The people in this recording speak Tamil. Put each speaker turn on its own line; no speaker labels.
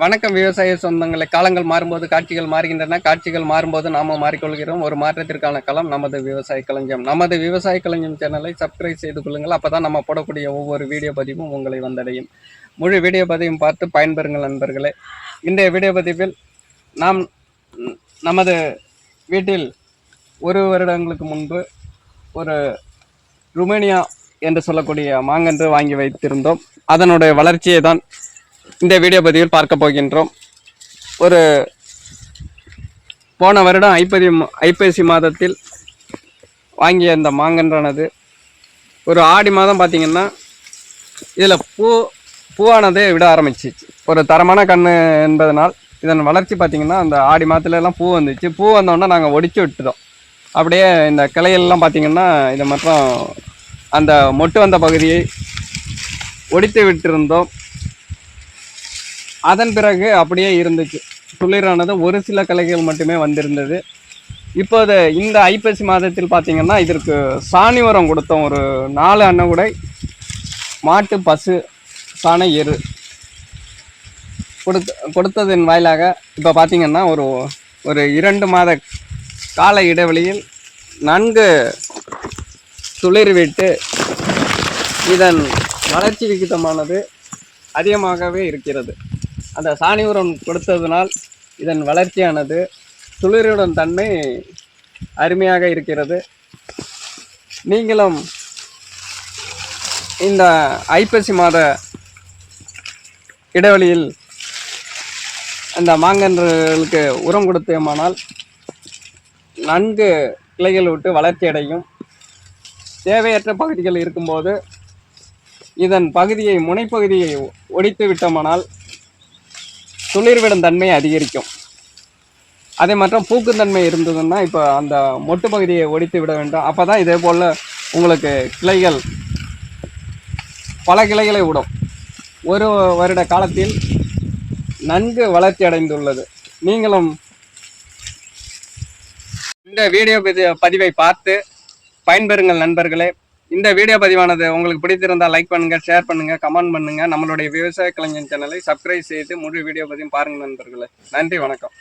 வணக்கம் விவசாய சொந்தங்களை. காலங்கள் மாறும்போது காட்சிகள் மாறுகின்றன. காட்சிகள் மாறும்போது நாம மாறிக்கொள்கிறோம். ஒரு மாற்றத்திற்கான களம் நமது விவசாய களஞ்சியம். நமது விவசாய களஞ்சியம் சேனலை சப்ஸ்கிரைப் செய்து கொள்ளுங்கள். அப்பதான் நம்ம போடக்கூடிய ஒவ்வொரு வீடியோ பதிவும் உங்களை வந்தடையும். முழு வீடியோ பதிவும் பார்த்து பயன்பெறுங்கள் நண்பர்களே. இன்றைய வீடியோ பதிவில் நாம் நமது வீட்டில் ஒரு வருடங்களுக்கு முன்பு ஒரு ருமேனியா என்று சொல்லக்கூடிய மாங்கன்று வாங்கி வைத்திருந்தோம். அதனுடைய வளர்ச்சியை தான் இந்த வீடியோ பதிவில் பார்க்க போகின்றோம். ஒரு போன வருடம் ஐப்பதி ஐப்பசி மாதத்தில் வாங்கிய இந்த மாங்கன்றானது. ஒரு ஆடி மாதம் பார்த்தீங்கன்னா இதில் பூ பூவானது விட ஆரம்பிச்சிச்சு. ஒரு தரமான கன்று என்பதனால் இதன் வளர்ச்சி பார்த்திங்கன்னா அந்த ஆடி மாதத்துலலாம் பூ வந்துச்சு. பூ வந்தோடனே நாங்கள் ஒடிச்சு விட்டுட்டோம். அப்படியே இந்த கிளையெல்லாம் பார்த்திங்கன்னா இது மற்றும் அந்த மொட்டு வந்த பகுதியை ஒடித்து விட்டிருந்தோம். அதன் பிறகு அப்படியே இருந்துச்சு. துளிரானது ஒரு சில கலைகள் மட்டுமே வந்திருந்தது. இப்போது இந்த ஐப்பசி மாதத்தில் பார்த்தீங்கன்னா இதற்கு சாணி உரம் கொடுத்தோம் ஒரு நாலு அன்னகுடை மாட்டு பசு சாண எரு கொடுத்த கொடுத்ததன் வாயிலாக இப்போ பார்த்தீங்கன்னா ஒரு ஒரு இரண்டு மாத கால இடைவெளியில் நன்கு துளிர்விட்டு இதன் வளர்ச்சி விகிதமானது அதிகமாகவே இருக்கிறது. அந்த சாணி உரம் கொடுத்ததினால் இதன் வளர்ச்சியானது துளிரிடும் தன்மை அருமையாக இருக்கிறது. நீங்களும் இந்த ஐப்பசி மாத இடைவெளியில் அந்த மாங்கன்றுகளுக்கு உரம் கொடுத்தோமானால் நன்கு கிளைகள் விட்டு வளர்ச்சி அடையும். தேவையற்ற பகுதிகள் இருக்கும்போது இதன் பகுதியை முனைப்பகுதியை ஒடித்து விட்டோமானால் துளிர்விடும் தன்மை அதிகரிக்கும். அதே மற்றும் பூக்கும் தன்மை இருந்ததுன்னா இப்போ அந்த மொட்டு பகுதியை ஒடித்து விட வேண்டும். அப்போ தான் இதே போல் உங்களுக்கு கிளைகள் பல கிளைகளை விடும். ஒரு வருட காலத்தில் நன்கு வளர்ச்சி அடைந்துள்ளது. நீங்களும் இந்த வீடியோ பதிவை பார்த்து பயன்பெறுங்கள் நண்பர்களே. இந்த வீடியோ பதிவானது உங்களுக்கு பிடித்திருந்தால் லைக் பண்ணுங்க ஷேர் பண்ணுங்க கமெண்ட் பண்ணுங்க. நம்மளுடைய விவசாய கலைஞன் சேனலை சப்ஸ்கிரைப் செய்து முழு வீடியோ பதிவும் பாருங்க நண்பர்களே. நன்றி வணக்கம்.